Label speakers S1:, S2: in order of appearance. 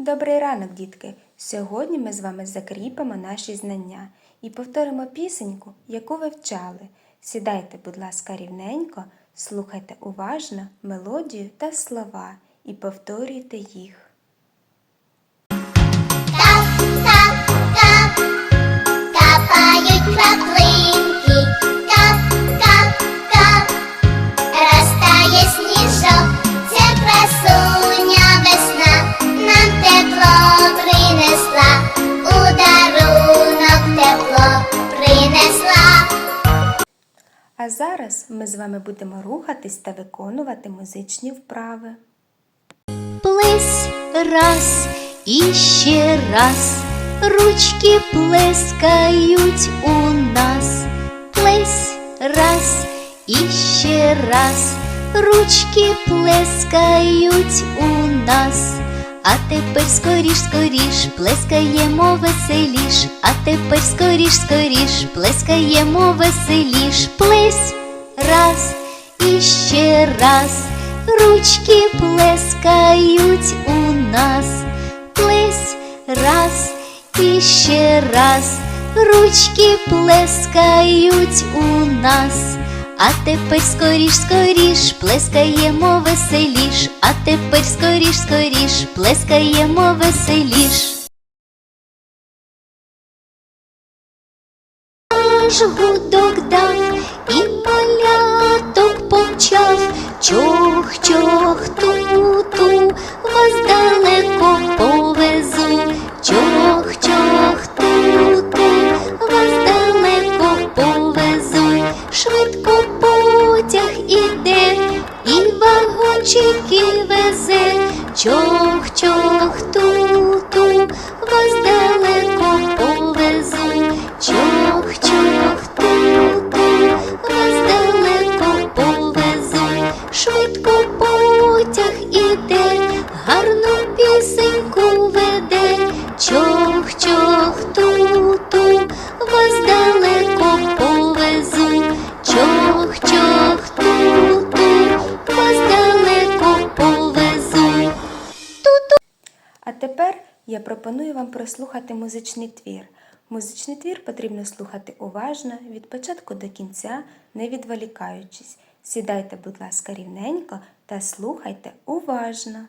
S1: Добрий ранок, дітки! Сьогодні ми з вами закріпимо наші знання і повторимо пісеньку, яку ви вчали. Сідайте, будь ласка, рівненько, слухайте уважно мелодію та слова і повторюйте їх. А зараз ми з вами будемо рухатись та виконувати музичні вправи.
S2: Плесь раз і ще раз, ручки плескають у нас. Плесь раз і ще раз, ручки плескають у нас. А тепер скоріш, скоріш, плескаємо веселіш, а тепер скоріш, скоріш, плескаємо веселіш. Плесь! Раз! І ще раз, ручки плескають у нас. Плесь! Раз! І ще раз, ручки плескають у нас. А тепер скоріш, скоріш, плескаємо веселіш, а тепер скоріш, скоріш, плескаємо веселіш. Аж гудок дав і поляток помчав, чох, чох, ту-ту, чох, чох,
S1: я пропоную вам прослухати музичний твір. Музичний твір потрібно слухати уважно від початку до кінця, не відволікаючись. Сідайте, будь ласка, рівненько та слухайте уважно.